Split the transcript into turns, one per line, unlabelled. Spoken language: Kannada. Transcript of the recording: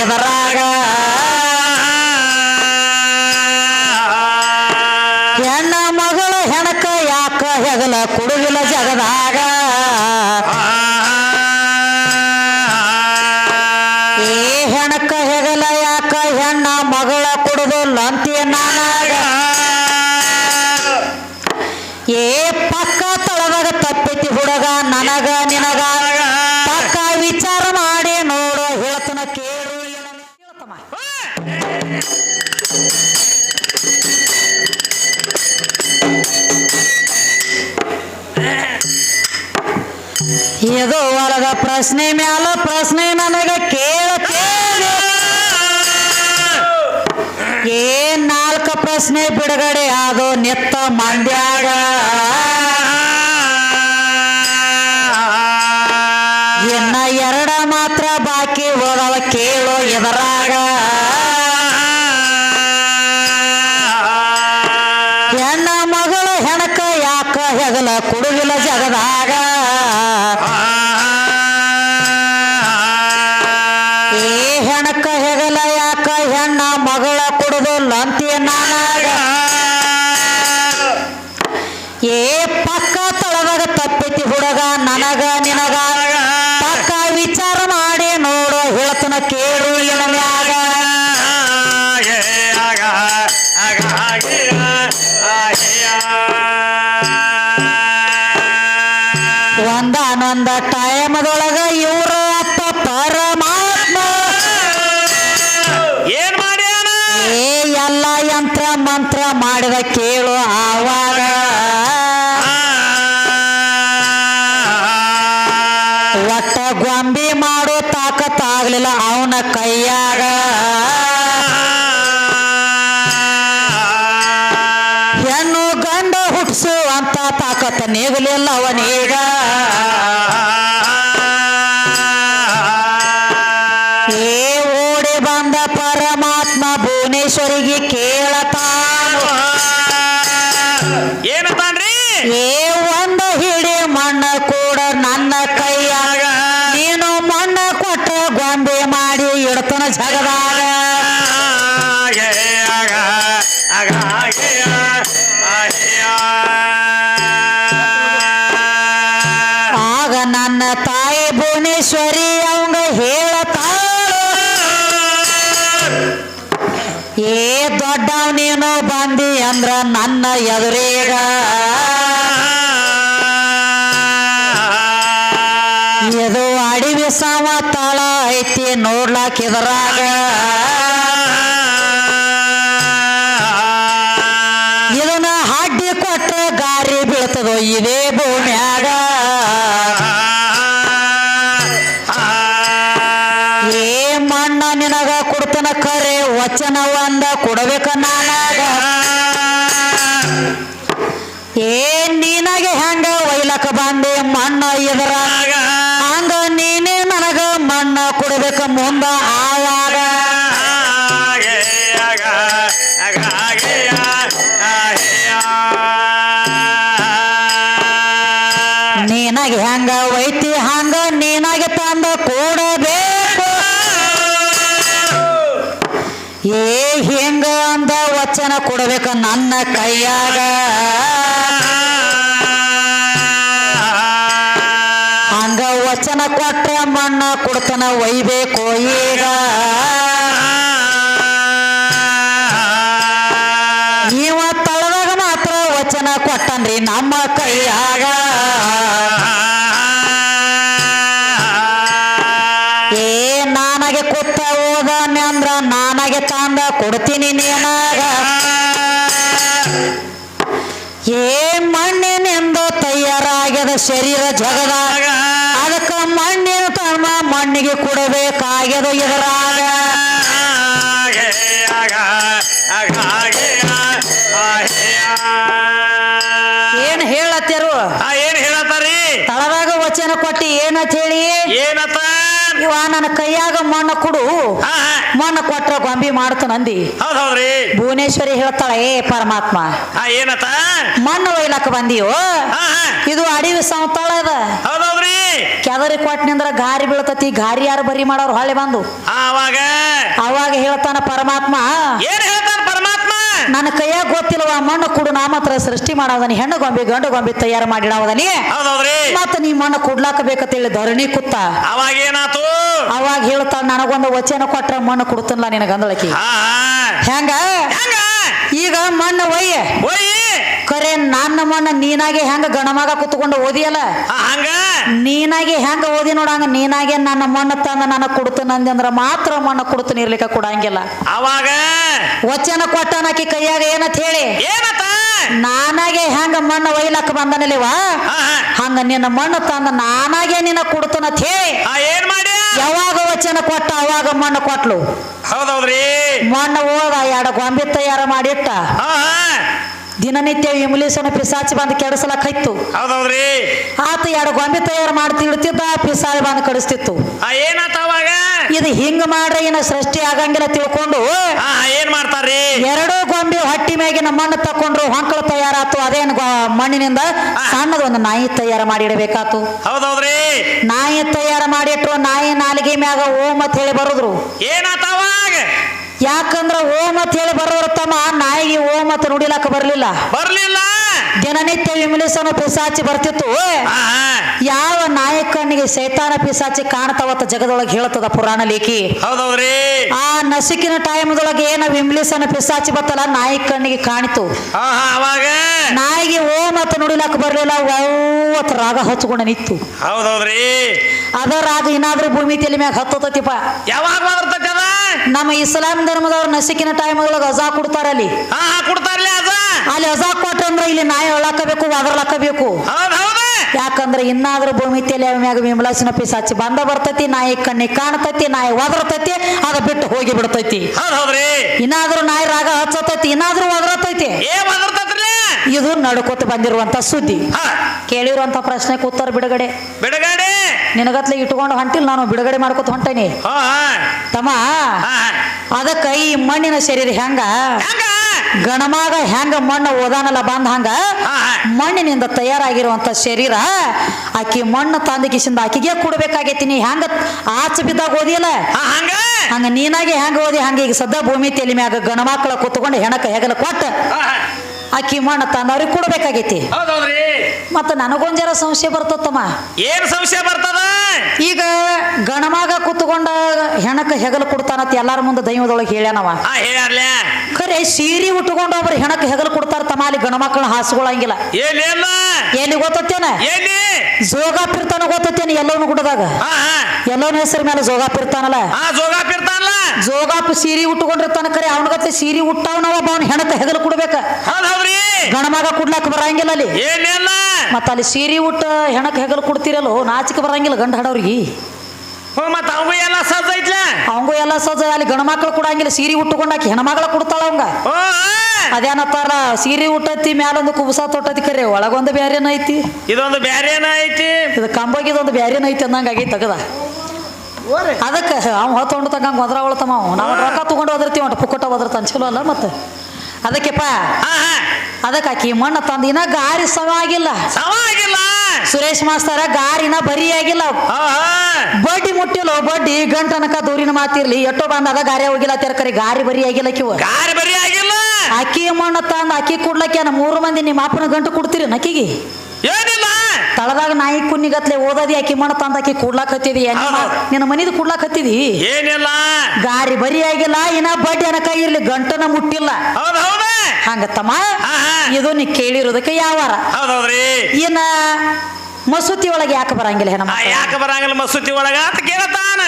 ಇದರಾಗ ಹೆಣ್ಣ ಮಗಳ ಹೆಣಕ ಯಾಕ ಹೆಗಲ ಕುಡುಗಿಲ ಜಗದಾಗ? ಏ ಹೆಣಕ ಹೆಗಲ ಯಾಕ ಹೆಣ್ಣ ಮಗಳ ಕುಡುದು ಲಂತಿಯ ನಾನಾಗ? ಇದು ಹೊರದ ಪ್ರಶ್ನೆ ಮ್ಯಾಲ ಪ್ರಶ್ನೆ ನನಗ ಕೇಳತೇನೆ ಏ ನಾಲ್ಕು ಪ್ರಶ್ನೆ ಬಿಡುಗಡೆ ಆದೋ ನಿತ್ತ ಮಂಡ್ಯಾಗ? ಇನ್ನ ಎರಡ ಮಾತ್ರ ಬಾಕಿ ಹೋದವ ಕೇಳೋ ಎದರಾಗ? ಲಂತಿಯ ನಾನಾಗ ಏ ತಾಕತ್ತ ನೀಗಲಿಲ್ಲ ಅವನೀಗ ಏ ಓಡಿ ಬಂದ ಪರಮಾತ್ಮ ಭುವನೇಶ್ವರಿಗೆ ಕೇಳತಾನು
ಏನಂತಾನ್ರಿ
ಏ ಒಂದು ಹಿಡಿ ನನ್ನ ತಾಯಿ ಭುವನೇಶ್ವರಿ, ಅವಂಗ ಹೇಳತಾಳು. ಏ ದೊಡ್ಡವ್ ನೀನು ಬಂದಿ ಅಂದ್ರ ನನ್ನ ಎದುರೀಗ. ಇದು ಅಡಿವಿ ಸಮತಳ ಐತಿ ನೋಡ್ಲಾಕ್ ಇದ್ರಾಗ ಇದನ್ನ ಹಾಡಿ ಕೊಟ್ಟ ಗಾರಿ ಬೀಳ್ತದೋ, ಇದೇ ಕರೆ ವಚನ ಒಂದ ಕೊಡಬೇಕ ನಾನಾಗ. ಏನ್ ನೀನಾಗೆ ಹೆಂಗ ಒಯ್ಲಕ ಬಂದೆ ಮಣ್ಣ ಎದರಾಗ? ಹಂಗ ನೀನೇ ನನಗ ಮಣ್ಣ ಕೊಡಬೇಕ ಮುಂದ. ಅಂದ ವಚನ ಕೊಡ್ಬೇಕ ನನ್ನ ಕೈಯಾಗ. ಹಂಗ ವಚನ ಕೊಟ್ಟ ಮಣ್ಣ ಕೊಡ್ತನ ಒಯ್ಬೇಕು ಈಗ. ಇವ ತಳದಾಗ ಮಾತ್ರ ವಚನ ಕೊಟ್ಟನ್ರಿ ನಮ್ಮ ಕೈಯಾಗ. ಕೊಡ್ತೀನಿ ನೀನಾಗ ಏ ಮಣ್ಣಿನಿಂದ ತಯಾರಾಗ್ಯದ ಶರೀರ ಜಗದಾಗ ಅದಕ್ಕ ಮಣ್ಣಿನ ತಮ್ಮ ಮಣ್ಣಿಗೆ ಕೊಡಬೇಕಾಗ್ಯದ ಇದರಾಗ ಏನ್ ಹೇಳತ್ತೇರು?
ಏನ್ ಹೇಳತ್ತಾರಿ?
ತಳದಾಗ ವಚನ ಕೊಟ್ಟಿ ಏನಂತ ಹೇಳಿ?
ಏನತ್ತ
ಇವ ನನ್ನ ಕೈಯಾಗ ಮಣ್ಣು ಕೊಡು. ಮಣ್ಣು ಕೊಟ್ರ ಗೊಂಬಿ ಮಾಡ್ತಾನಂದಿ
ಹೌದ್ ಹೌದ್ರಿ
ಭುವನೇಶ್ವರಿ ಹೇಳ್ತಾಳೆ ಏ ಪರಮಾತ್ಮ
ಏನತ
ಮಣ್ಣು ಒಯ್ಲಕ್ಕ ಬಂದಿಯೋ? ಇದು ಅಡಿವಿ ಸಂತಾಳ ಅದ.
ಹೌದೌದ್ರಿ
ಕೆದರಿ ಕೊಟ್ಟನಿಂದ್ರ ಗಾರಿ ಬೀಳ್ತತಿ ಗಾರಿ ಯಾರು ಬರಿ ಮಾಡೋರು ಹೊಳೆ ಬಂದು.
ಆವಾಗ
ಹೇಳ್ತಾನ ಪರಮಾತ್ಮ
ಏನ್ ಹೇಳ್ತಾನ?
ನನ್ನ ಕೈಯಾಗ ಗೊತ್ತಿಲ್ವ ಮಣ್ಣು ಕುಡು ನಾ ಮಾತ್ರ ಸೃಷ್ಟಿ ಮಾಡೋದನಿ ಹೆಣ್ಣು ಗೊಂಬೆ ಗಂಡು ಗೊಂಬೆ ತಯಾರು
ಮಾಡಿಡೋದನಿ
ಮತ್ತ ನೀ ಮಣ್ಣು ಕುಡ್ಲಾಕ ಬೇಕಂತೇಳಿ ಧರಣಿ ಕುತ್ತ
ಅವಾಗ ಏನಾತು?
ಅವಾಗ ಹೇಳ್ತಾಳ ನನಗೊಂದು ವಚನ ಕೊಟ್ರ ಮಣ್ಣು ಕೊಡ್ತನ್ಲ
ನಿನಗಂದಳಕಿ.
ಹೆಂಗ? ಈಗ ಮಣ್ಣು ಒಯ್ಯ.
ಒಯ್
ಕರೆ ನನ್ನ ಮಣ್ಣು ನೀನಾಗೆ ಹೆಂಗ ಗಣಮಗ ಕುತ್ಕೊಂಡು ಓದಿಯಲ್ಲ?
ಹಂಗ?
ನೀನಾಗೆ ಹೆಂಗ ಓದಿ ನೋಡಂಗ ನೀನಾಗೆ ನನ್ನ ಮಣ್ಣು ತಂದ ನನಗೆ ಕೊಡ್ತೀನಿ ಅಂದ್ರ ಮಾತ್ರ ಮಣ್ಣು ಕೊಡ್ತೀನಿ ಇರ್ಲಿಕ್ಕೆ ಕೊಡಂಗಿಲ್ಲ.
ಅವಾಗ?
ವಚನ ಕೊಟ್ಟನಕಿ ಕೈಯಾಗ ಏನಂತ ಹೇಳಿ?
ಏನತ್ತ
ನಾನಾಗೆ ಹೆಂಗ ಮಣ್ಣು ಒಯ್ಲಕ್ಕ
ಬಂದನಲ್ಲಿವಾ.
ಹಂಗ ನಿನ್ನ ಮಣ್ಣು ತಂದ ನಾನಾಗೆ ನಿನ್ನ ಕೊಡ್ತನಂತ ಹೇಳಿ.
ಆ, ಏನ್ ಮಾಡಿ
ಯಾವಾಗ ವಚನ ಕೊಟ್ಟ ಅವಾಗ ಮಣ್ಣು ಕೊಟ್ಲು.
ಹೌದೌದ್ರಿ.
ಮಣ್ಣು ಹೋದ ಎರಡು ಗೊಂಬೆ ತಯಾರ ಮಾಡಿಟ್ಟ.
ಆ,
ದಿನನಿತ್ಯ ಇಂಗ್ಲೀಷನ ಪಿಸಾಚಿ ಬಂದು ಕೆಡಿಸಲಕ್ಕಾಯ್ತು
ಹೌದೌದ್ರಿ?
ಆತ ಎರಡು ಗೊಂಬೆ ತಯಾರು ಮಾಡಿ ಇಡ್ತಿದ್ದ ಪಿಸಾಳಿ ಬಂದು ಕಡಿಸ್ತಿತ್ತು.
ಹಾ ಏನಾತ ಅವಾಗ?
ಇದು ಹಿಂಗ ಮಾಡ್ರೆ ಏನ ಸೃಷ್ಟಿ ಆಗಂಗಿಲ್ಲ ತಿಳ್ಕೊಂಡು
ಏನ್ ಮಾಡ್ತಾರ್ರಿ?
ಎರಡು ಗೊಂಬೆ ಹಟ್ಟಿ ಮ್ಯಾಗಿನ ಮಣ್ಣು ತಕೊಂಡ್ರು ಹೊಂಕಳು ತಯಾರಾತು ಅದೇನು ಮಣ್ಣಿನಿಂದ ಸಣ್ಣದ ಒಂದು ನಾಯಿ ತಯಾರು ಮಾಡಿ ಇಡಬೇಕಾತು.
ಹೌದೌದ್ರಿ?
ನಾಯಿ ತಯಾರು ಮಾಡಿಟ್ರು ನಾಯಿ ನಾಲಿಗೆ ಮ್ಯಾಗ ಓಮ್ ಅಂತ ಹೇಳಿ ಬರುದ್ರು.
ಏನಾತ ಅವಾಗ?
ಯಾಕಂದ್ರ ಓಂ ಅಂತ ಹೇಳಿ ಬರೋರು ತಮ್ಮ ನಾಯಿಗೆ ಓಂ ಅಂತ ನುಡಿಲಕ್ಕ ಬರ್ಲಿಲ್ಲ.
ಬರ್ಲಿಲ್ಲ.
ದಿನನಿತ್ಯ ವಿಮಲಿಸನ ಪಿಸಾಚಿ ಬರ್ತಿತ್ತು. ಯಾವ ನಾಯಕನಿಗೆ ಕಣ್ಣಿಗೆ ಸೈತಾನ ಪಿಸಾಚಿ ಕಾಣ್ತಾವತ್ತ ಜಗದೊಳಗೆ ಹೇಳ್ತದ ಪುರಾಣ ಲೇಖಿ. ಆ ನಸಿಕಿನ ಟೈಮ್ದೊಳಗೆ ಏನ ವಿಮಲಿಸನ ಪಿಸಾಚಿ ಬತ್ತಲ್ಲ ನಾಯಿ ಕಣ್ಣಿಗೆ ಕಾಣಿತು. ನಾಯಿಗೆ ಓ ಮತ್ತು ನುಡಿಲಕ್ಕ ಬರಲಿಲ್ಲ ಅವತ್ತು ರಾಗ ಹಚ್ಕೊಂಡ ನಿತ್ತು
ಹೌದೌದ್ರಿ.
ಅದ ರಾಗ ಇನ್ನಾದ್ರೂ ಭೂಮಿ ತಲೆ ಮ್ಯಾಗ ಹತ್ತತತಿಪ್ಪ
ಯಾವಾಗ
ನಮ್ಮ ಇಸ್ಲಾಂ ಧರ್ಮದವ್ರು ನಸಿಕಿನ ಟೈಮ್ದೊಳಗೆ ಅಜಾ ಕೊಡ್ತಾರಲ್ಲಿ.
ಹಾ ಹಾ ಕೊಡ್ತಾರ್ಲಿ ಅದ
ಅಲ್ಲಿ ಅಜಾ ಕೊಟ್ರಂದ್ರ ಇಲ್ಲಿ ನಾಯಿ ಒಳಕಬೇಕು ಒದರ್ಲಕ್ಕಬೇಕು
ಹೌದ್ ಹೌದ.
ಯಾಕಂದ್ರೆ ಇನ್ನಾದ್ರೂ ಭೂಮಿ ತಲೆ ಮ್ಯಾಗ ವಿಮಲಾಸಿನ ಪಿಸಾಚಿ ಬಂದ ಬರ್ತೈತಿ ನಾಯಿ ಕಣ್ಣಿ ಕಾಣ್ತೈತಿ ನಾಯಿ ಒದರ್ತೈತಿ ಅದ ಬಿಟ್ಟು ಹೋಗಿ ಬಿಡ್ತೈತಿ.
ಹೌದ್ ಹೌದ್ರಿ.
ಇನ್ನಾದ್ರೂ ನಾಯಿ ರಾಗ ಹಚ್ಚತೈತಿ ಇನ್ನಾದ್ರೂ ಒದರತೈತಿ.
ಏ
ಇದು ನಡ್ಕೋತ ಬಂದಿರುವಂತ ಸುದ್ದಿ. ಕೇಳಿರುವಂತ ಪ್ರಶ್ನೆಗೆ ಉತ್ತರ ಬಿಡುಗಡೆ.
ಬಿಡುಗಡೆ.
ನಿನಗತ್ಲೆ ಇಟ್ಕೊಂಡು ಹೊಂಟಿಲ್ಲ ನಾನು ಬಿಡುಗಡೆ ಮಾಡ್ಕೋತ ಹೊಂಟೇನಿ. ತಮ್ಮ ಅದಕ್ಕ ಈ ಮಣ್ಣಿನ ಶರೀರ ಹೆಂಗ? ಗಣಮಾಗ ಹೆಂಗ ಮಣ್ಣು ಓದಾನಲ್ಲ ಬಂದ ಹಂಗ? ಮಣ್ಣಿನಿಂದ ತಯಾರಾಗಿರುವಂತ ಶರೀರ ಆಕಿ ಮಣ್ಣು ತಂದಕಿಸಿಂದ ಆಕಿಗೆ ಕೊಡ್ಬೇಕಾಗೈತಿ. ನೀ ಹೆಂಗ ಆಚ ಬಿದ್ದಾಗ ಓದಿಯಲ್ಲ?
ಹಂಗ?
ನೀನಾಗೆ ಹೆಂಗ ಓದಿ ಹಂಗ ಈಗ ಸದ್ದ ಭೂಮಿ ತಲೆ ಮ್ಯಾಗ ಗಣಮಕ್ಕಳ ಕೂತ್ಕೊಂಡು ಹೆಣಕ ಹೆಗಲ ಕೊಟ್ಟ. ಆಕಿ ಮಣ್ಣು ತಂದವ್ರಿಗೆ ಕೊಡ್ಬೇಕಾಗೈತಿ.
ಹೌದೌದ್ರಿ.
ಮತ್ತ ನನಗೊಂಜರ ಜರ ಸಂಶಯ ಬರ್ತತ್ತಮ್ಮ.
ಏನ್ ಸಂಶಯ ಬರ್ತದ?
ಈಗ ಗಣಮಾಗ ಕುತ್ಕೊಂಡ ಹೆಣಕ ಹೆಗಲು ಕೊಡ್ತಾನತ್ ಎಲ್ಲಾರ ಮುಂದೆ ದೈವದೊಳಗೆ ಹೇಳ್ಯಾನವ. ಖರೆ ಸೀರೆ ಉಟ್ಕೊಂಡು ಒಬ್ರು ಹೆಣಕ ಹೆಗಲು ಕೊಡ್ತಾರ ತಮ್ಮ ಅಲ್ಲಿ ಗಣಮಕ್ಳ ಹಾಸುಗಳಂಗಿಲ್ಲ.
ಏನಿ
ಎಲ್ಲಿ?
ಜೋಗ
ಪಿರ್ತಾನ ಗೊತ್ತತ್ತೇನ ಎಲ್ಲವನು ಗುಡ್ಡದಾಗ? ಎಲ್ಲವನ ಹೆಸರು ಮೇಲೆ ಜೋಗಾಪಿರ್ತಾನಲ್ಲ?
ಪಿರ್ತಾನಲ್ಲ ಜೋಗಾಪಿರ್ತಾನಲ್ಲ
ಜೋಗಾಪಿ ಸೀರೆ ಉಟ್ಕೊಂಡಿರ್ತಾನ ಕರೆ ಅವನಗತ್ತೆ ಸೀರೆ ಉಟ್ಟಾವನವ ಅವನ ಹೆಣತ ಹೆಗಲು ಕೊಡ್ಬೇಕ. ಗಣಮಾಗ ಕುಡ್ಲಾಕ ಬರಂಗಿಲ್ಲ ಅಲ್ಲಿ. ಮತ್ತ ಅಲ್ಲಿ ಸೀರೆ ಉಟ್ಟ ಹೆಣಕ ಹೆಗಲು ಕೊಡ್ತಿರಲ್ಲೋ ನಾಚಿಕೆ ಬರಂಗಿಲ್ಲ ಗಂಡ ಹಡವ್ರಿಗೆ.
ಮತ್ತ ಅವು ಎಲ್ಲ ಸಜ್ಜ ಐತ್ಲ?
ಅವಂಗೂ ಎಲ್ಲ ಸಜ ಅಲ್ಲಿ ಗಣಮಕ್ಳು ಕೊಡಂಗಿಲ್ಲ ಸೀರೆ ಉಟ್ಟುಕೊಂಡಾಕಿ ಹೆಣ್ಮಗಳ ಕುಡ್ತಾಳ ಅವಂಗ. ಅದೇನತ್ತಾರ ಸೀರೆ ಉಟ್ಟತಿ ಮ್ಯಾಲೊಂದು ಕುಬಸ ತೊಟ್ಟತಿ ಕರೆ ಒಳಗೊಂದು ಬ್ಯಾರೇನ ಐತಿ.
ಇದೊಂದು ಬ್ಯಾರೇನ ಐತಿ.
ಇದು ಕಂಬಗಿದೊಂದು ಬ್ಯಾರೇನ ಐತಿ ಅಂದಂಗ ಆಗೈತಿ ತಗದ ಅದಕ್ಕೆ ಅವ್ ಹೊತ್ತೊಂಡು ತಗಂಗ ಒದ್ರ ಅವಳತಮ್ಮ ಅವ್. ನಾವು ರೊಕ್ಕ ತೊಗೊಂಡು ಒದರ್ತೀವಿ ಒಟ್ಟು ಪುಕ್ಕಟ ಒದರ್ತಾನ. ಚಲೋ ಅಲ್ಲ ಮತ್ತೆ? ಅದಕ್ಕೆಪ್ಪ
ಹಾ ಹಾ.
ಅದಕ್ಕೆ ಆಕಿ ಮಣ್ಣ ತಂದು ಇನ್ನ ಗಾರಿ ಸವ ಆಗಿಲ್ಲ. ಸುರೇಶ್ ಮಾಸ್ತರ ಗಾರಿನ ಬರಿ ಆಗಿಲ್ಲ.
ಹಾ ಹಾ.
ಬಡ್ಡಿ ಮುಟ್ಟಿಲ್ಲ ಬಡ್ಡಿ ಗಂಟನಕ ದೂರಿನ ಮಾತಿರ್ಲಿ. ಎಷ್ಟೋ ಬಂದದ ಗಾರಿ ಹೋಗಿಲ್ಲ ತೆರಕರಿ ಗಾರಿ ಬರಿ ಆಗಿಲ್ಲ ಕಿವ
ಗಾರಿ ಬರಿ ಆಗಿಲ್ಲ.
ಅಕ್ಕಿ ಮಣ್ಣು ತಂದು ಅಕ್ಕಿ ಕೊಡ್ಲಕ್ಕೆ ಮೂರು ಮಂದಿ ನಿಮ್ಮ ಅಪ್ಪನ ಗಂಟು ಕೊಡ್ತೀರಿ ನಕ್ಕಿಗೆ
ಏನಿಲ್ಲ.
ತಳದಾಗ ನಾಯಿ ಕುನ್ನಿಗತ್ಲೆ ಓದದಿ ಆಕಿ ಮಣ ತಂದು ಆಕಿ ಕೂಡ್ಲಾಕ್ ಹತ್ತಿದಿ. ನಿನ್ನ ಮನಿದು ಕೂಡ್ಲಾಕ್ ಹತ್ತಿದಿ?
ಏನಿಲ್ಲ.
ಗಾರಿ ಬರಿ ಆಗಿಲ್ಲ ಇನ್ನ ಬಡ್ಡಿ ಅನಕ ಇರ್ಲಿ ಗಂಟನ ಮುಟ್ಟಿಲ್ಲ.
ಹಂಗತ್ತಮ್ಮ ಹೌದ.
ಹಂಗ ತಮ್ಮ
ಹಾ ಹಾ
ಇದು ನೀ ಕೇಳಿರೋದಕ್ಕೆ ಯಾವಾರ.
ಹೌದ್ ಹೌದ್ರಿ.
ಇನ್ನ ಮಸೂತಿ ಒಳಗೆ ಯಾಕೆ ಬರಂಗಿಲ್ಲ ಹೆಣ್ಣ
ಆ, ಯಾಕೆ ಬರಂಗಿಲ್ಲ ಮಸೂತಿ ಒಳಗ ಅಂತ ಕೇಳತಾನ.